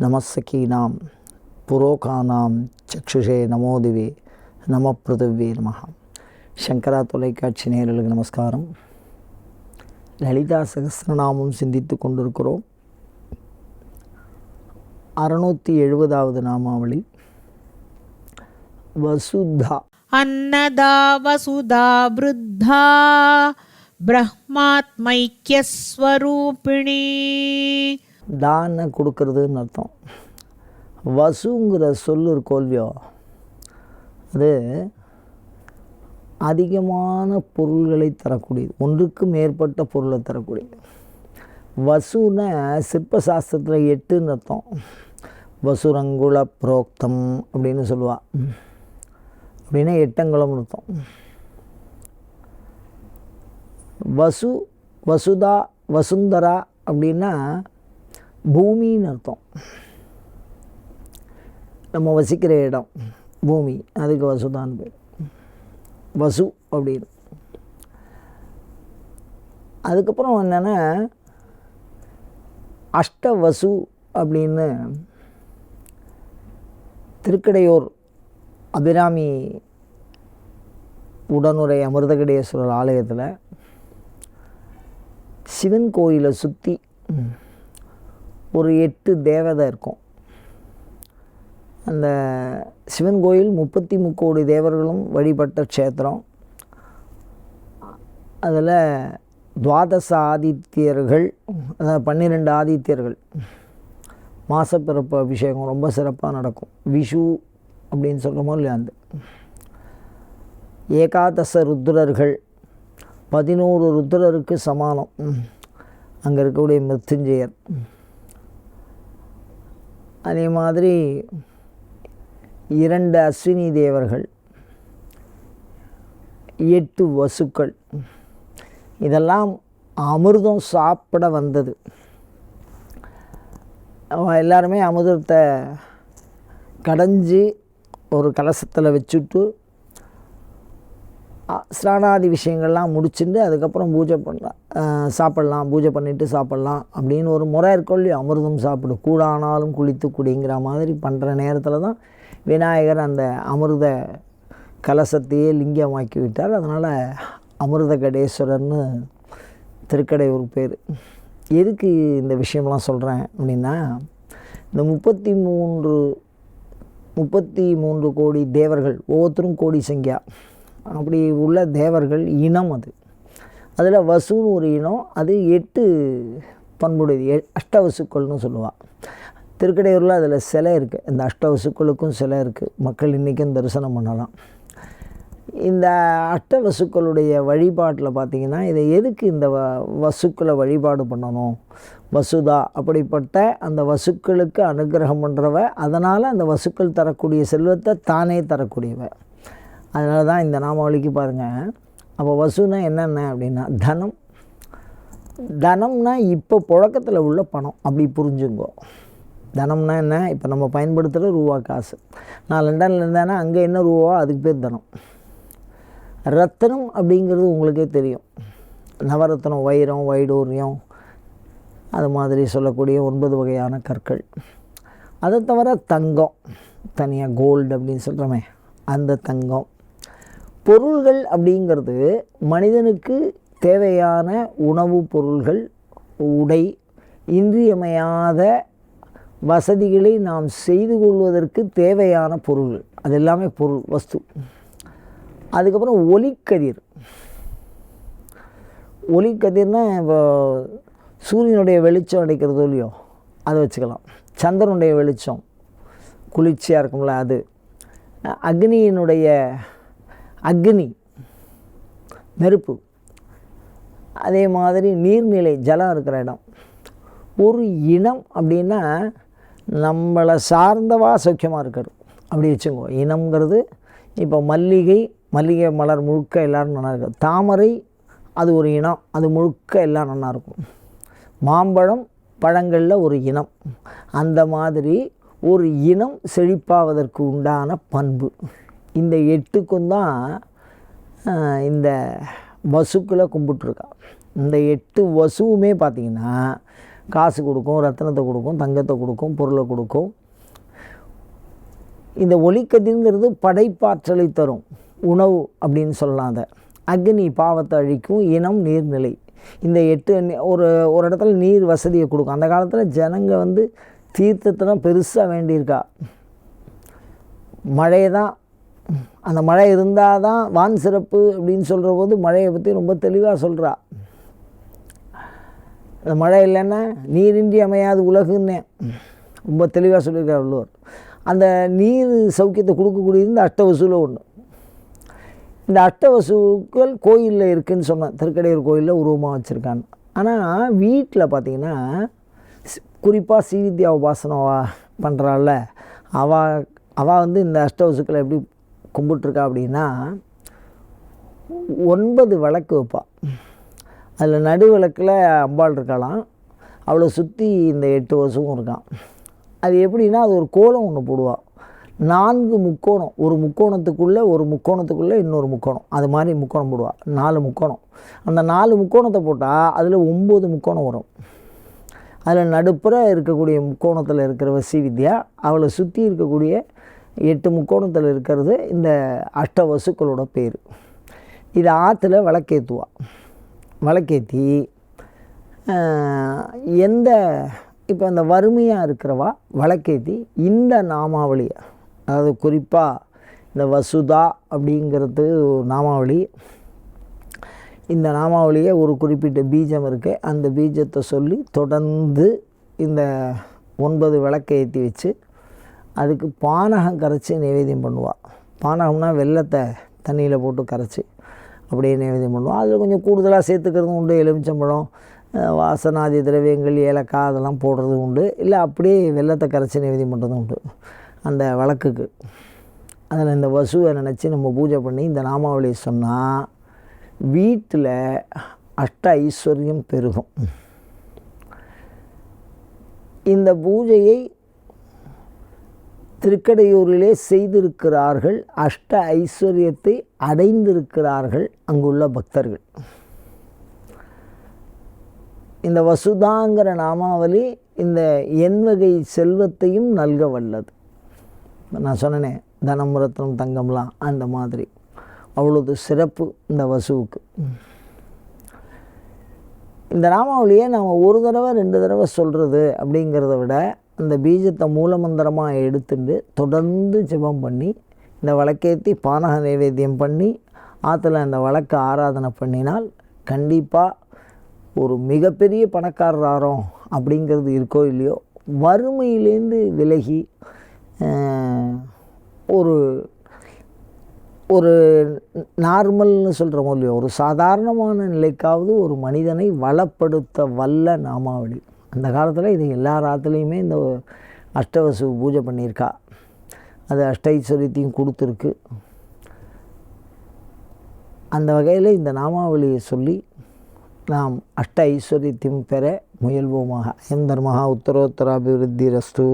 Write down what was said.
நமசகீனாம் புரோகானாம் சக்ஷுஷே நமோதிவே நம பிருத்திவே நமகா சங்கரா தொலைக்காட்சி நேரலுக்கு நமஸ்காரம். லலிதா சகசிரநாமம் சிந்தித்து கொண்டிருக்கிறோம். அறுநூற்றி எழுபதாவது நாமாவளி. வசுதா. அன்னதா வசுதா விருத்தா தான கொடுக்கறதுன்னு அர்த்தம். வசுங்கிற சொல்லு கோல்வியோ. அது அதிகமான பொருள்களை தரக்கூடியது. ஒன்றுக்கு மேற்பட்ட பொருளை தரக்கூடியது. வசுன சிற்பசாஸ்திரத்தில் எட்டுன்னு அர்த்தம். வசுரங்குல புரோக்தம் அப்படின்னு சொல்லுவாள் அப்படின்னா எட்டங்குளம்னு அர்த்தம். வசு வசுதா வசுந்தரா அப்படின்னா பூமின்னு அர்த்தம். நம்ம வசிக்கிற இடம் பூமி அதுக்கு வசுதான் பேர். வசு அப்படின்னு. அதுக்கப்புறம் என்னென்னா அஷ்டவசு அப்படின்னு திருக்கடையூர் அபிராமி உடனுரை அமிர்தகடேஸ்வரர் ஆலயத்தில் சிவன் கோயிலை சுற்றி ஒரு எட்டு தேவதை இருக்கும். அந்த சிவன் கோயில் முப்பத்தி முக்கோடி தேவர்களும் வழிபட்ட க்ஷேத்திரம். அதில் துவாதச ஆதித்யர்கள் அதாவது பன்னிரெண்டு ஆதித்யர்கள் மாசப்பிறப்பு அபிஷேகம் ரொம்ப சிறப்பாக நடக்கும். விஷு அப்படின்னு சொல்கிறோமோ இல்லையா அந்த. ஏகாதச ருத்ரர்கள் பதினோரு ருத்ரருக்கு சமானம். அங்கே இருக்கக்கூடிய மிருத்துஞ்செயர் அதே மாதிரி இரண்டு அஸ்வினி தேவர்கள் எட்டு வசுக்கள் இதெல்லாம் அமிர்தம் சாப்பிட வந்தது. எல்லாருமே அமிர்தத்தை கடைஞ்சி ஒரு கலசத்தில் வச்சுட்டு ஸ்நானாதி விஷயங்கள்லாம் முடிச்சுட்டு அதுக்கப்புறம் பூஜை பண்ணலாம். சாப்பிட்லாம் பூஜை பண்ணிவிட்டு சாப்பிட்லாம் அப்படின்னு ஒரு முறை இருக்கோ இல்லையோ அமிர்தம் சாப்பிடு கூடானாலும் குளித்து குடிங்கிற மாதிரி பண்ணுற நேரத்தில் தான் விநாயகர் அந்த அமிர்த கலசத்தையே லிங்கமாக்கி விட்டார். அதனால் அமிர்த கடேஸ்வரர்னு திருக்கடையூர் பேர். எதுக்கு இந்த விஷயம்லாம் சொல்கிறேன் அப்படின்னா இந்த முப்பத்தி மூன்று முப்பத்தி மூன்று கோடி தேவர்கள் ஒவ்வொருத்தரும் கோடி சங்கியா. அப்படி உள்ள தேவர்கள் இனம் அது. அதில் வசுன்னு ஒரு இனம் அது எட்டு பண்புடையது. எ அஷ்டவசுக்கள்னு சொல்லுவாள் திருக்கடையூரில் அதில் சிலை இருக்குது இந்த அஷ்டவசுக்களுக்கும் சிலை இருக்குது மக்கள் இன்றைக்கும் தரிசனம் பண்ணலாம். இந்த அஷ்டவசுக்களுடைய வழிபாட்டில் பார்த்திங்கன்னா இதை எதுக்கு இந்த வ வசுக்களை வழிபாடு பண்ணணும்? வசுதா அப்படிப்பட்ட அந்த வசுக்களுக்கு அனுகிரகம் பண்ணுறவ அதனால் அந்த வசுக்கள் தரக்கூடிய செல்வத்தை தானே தரக்கூடியவ. அதனால தான் இந்த நாமாவளிக்கு பாருங்கள் அப்போ வசுனா என்னென்ன அப்படின்னா தனம். தனம்னா இப்போ புழக்கத்தில் உள்ள பணம். அப்படி புரிஞ்சுங்கோ. தனம்னா என்ன? இப்போ நம்ம பயன்படுத்துகிற ரூபா காசு. நான் லண்டனில் இருந்தேன்னா அங்கே என்ன ரூபா? அதுக்கு பேர் தனம். ரத்தனம் அப்படிங்கிறது உங்களுக்கே தெரியும். நவரத்னம் வைரம் வைடூரியம் அது மாதிரி சொல்லக்கூடிய ஒன்பது வகையான கற்கள். அதை தவிர தங்கம். தனியாக கோல்டு அப்படின்னு சொல்கிறோமே அந்த தங்கம் பொருள்கள் அப்படிங்கிறது மனிதனுக்கு தேவையான உணவுப் பொருள்கள் உடை இன்றியமையாத வசதிகளை நாம் செய்து கொள்வதற்கு தேவையான பொருள்கள் அது எல்லாமே பொருள் வஸ்து. அதுக்கப்புறம் ஒளிக்கதிர். ஒலிக்கதிர்னால் இப்போ சூரியனுடைய வெளிச்சம் அடைக்கிறதோ இல்லையோ அதை வச்சுக்கலாம். சந்திரனுடைய வெளிச்சம் குளிர்ச்சியாக இருக்கும்ல அது. அக்னியினுடைய அக்னி நெருப்பு. அதே மாதிரி நீர்நிலை ஜலம் இருக்கிற இடம். ஒரு இனம் அப்படின்னா நம்மளை சார்ந்தவா சௌக்கியமாக இருக்கிறது. அப்படி வச்சுக்கோ இனம்ங்கிறது இப்போ மல்லிகை மல்லிகை மலர் முழுக்க எல்லோரும் நல்லா இருக்கும் தாமரை அது ஒரு இனம். அது முழுக்க எல்லாம் நல்லா இருக்கும். மாம்பழம் பழங்களில் ஒரு இனம். அந்த மாதிரி ஒரு இனம் செழிப்பாவதற்கு உண்டான பண்பு. இந்த எட்டுக்கும் தான் இந்த வசுக்களை கும்பிட்டுருக்கா. இந்த எட்டு வசுவுமே பார்த்திங்கன்னா காசு கொடுக்கும் ரத்தினத்தை கொடுக்கும் தங்கத்தை கொடுக்கும் பொருளை கொடுக்கும். இந்த ஒளிக்கதிர்ங்கிறது படைப்பாற்றலை தரும். உணவு அப்படின்னு சொல்லலாம் அதை. அக்னி பாவத்தை அழிக்கும் இனம் நீர்நிலை. இந்த எட்டு ஒரு ஒரு இடத்துல நீர் வசதியை கொடுக்கும். அந்த காலத்தில் ஜனங்க வந்து தீர்த்தத்தெல்லாம் பெருசாக வேண்டியிருக்கா. மழையை தான் அந்த மழை இருந்தால் தான் வான் சிறப்பு அப்படின்னு சொல்கிற போது மழையை பற்றி ரொம்ப தெளிவாக சொல்கிறா அந்த மழை இல்லைன்னா நீரின்றி அமையாது உலகுன்னே. ரொம்ப தெளிவாக சொல்லியிருக்கார் வள்ளுவர் அந்த நீர் சௌக்கியத்தை கொடுக்கக்கூடியது இந்த அஷ்டவசூல ஒன்று இந்த அஷ்டவசுக்கள் கோயிலில் இருக்குதுன்னு சொன்னேன் திருக்கடையூர் கோயிலில் உருவமாக வச்சுருக்காங்க. ஆனால் வீட்டில் பார்த்திங்கன்னா குறிப்பாக ஸ்ரீவித்யா உபாசனம் பண்ணுறாள்ல அவ அவள் வந்து இந்த அஷ்டவசுக்களை எப்படி கும்பிட்டுருக்கா அப்படின்னா ஒன்பது விளக்கு வைப்பாள் அதில் நடு விளக்கில் அம்பாள் இருக்கலாம். அவளை சுற்றி இந்த எட்டு வருஷமும் இருக்கான் அது எப்படின்னா அது ஒரு கோலம் ஒன்று போடுவாள் நான்கு முக்கோணம். ஒரு முக்கோணத்துக்குள்ளே ஒரு முக்கோணத்துக்குள்ளே இன்னொரு முக்கோணம். அது மாதிரி முக்கோணம் போடுவாள் நாலு முக்கோணம். அந்த நாலு முக்கோணத்தை போட்டால் அதில் ஒம்பது முக்கோணம் வரும். அதில் நடுப்புற இருக்கக்கூடிய முக்கோணத்தில் இருக்கிற ஸ்ரீவித்யா அவளை சுற்றி இருக்கக்கூடிய எட்டு முக்கோணத்தில் இருக்கிறது இந்த அஷ்ட வசுக்களோட பேர். இது ஆற்றுல விளக்கேற்றுவா விளக்கேற்றி எந்த இப்போ அந்த வறுமையாக இருக்கிறவா விளக்கேற்றி இந்த நாமாவளியை. அதாவது குறிப்பாக இந்த வசுதா அப்படிங்கிறது நாமாவளி. இந்த நாமாவளியை ஒரு குறிப்பிட்ட பீஜம் இருக்குது அந்த பீஜத்தை சொல்லி தொடர்ந்து இந்த ஒன்பது விளக்கை ஏற்றி வச்சு அதுக்கு பானகம் கரைச்சி நைவேத்தியம் பண்ணுவாள் பானகம்னா வெள்ளத்தை தண்ணியில் போட்டு கரைச்சி அப்படியே நைவேத்தியம் பண்ணுவோம் அதில் கொஞ்சம் கூடுதலாக சேர்த்துக்கிறதும் உண்டு. எலுமிச்சம்பழம் வாசனாதி திரவியங்கள் ஏலக்காய் அதெல்லாம் போடுறதும் உண்டு. இல்லை அப்படியே வெள்ளத்தை கரைச்சி நைவேத்தியம் பண்ணுறதும் உண்டு. அந்த வழக்குக்கு. அதில் இந்த வசுவை நினச்சி நம்ம பூஜை பண்ணி இந்த நாமாவளியை சொன்னால் வீட்டில் அஷ்ட ஐஸ்வர்யம் பெருகும். இந்த பூஜையை திருக்கடையூரிலே செய்திருக்கிறார்கள் அஷ்ட ஐஸ்வர்யத்தை அடைந்திருக்கிறார்கள் அங்குள்ள பக்தர்கள். இந்த வசுதாங்கிற நாமாவளி இந்த என் வகை செல்வத்தையும் நல்க வல்லது. நான் சொன்னேனே தனம் ரத்னம் தங்கம்லாம் அந்த மாதிரி. அவ்வளோது சிறப்பு இந்த வசுவுக்கு. இந்த நாமாவளியை நம்ம ஒரு தடவை ரெண்டு தடவை சொல்கிறது அப்படிங்கிறத விட அந்த பீஜத்தை மூலமந்திரமாக எடுத்துட்டு தொடர்ந்து ஜெபம் பண்ணி இந்த விளக்கேற்றி பானக நைவேத்தியம் பண்ணி ஆற்றுல அந்த விளக்க ஆராதனை பண்ணினால் கண்டிப்பாக ஒரு மிகப்பெரிய பணக்காரர் ஆகிறோம் அப்படிங்கிறது இருக்கோ இல்லையோ வறுமையிலேருந்து விலகி ஒரு ஒரு நார்மல்னு சொல்கிறோமோ இல்லையோ ஒரு சாதாரணமான நிலைக்காவது ஒரு மனிதனை வளப்படுத்த வல்ல நாமாவளி அந்த காலத்தில் இது எல்லா ராத்துலேயுமே இந்த அஷ்டவசு பூஜை பண்ணியிருக்கா. அது அஷ்டைஸ்வரியத்தையும் கொடுத்துருக்கு. அந்த வகையில் இந்த நாமாவளியை சொல்லி நாம் அஷ்ட ஐஸ்வர்யத்தையும் பெற முயல்வோமாக. எம் தர்மஹா உத்தரோத்தராபிவிருத்தி ரஸ்து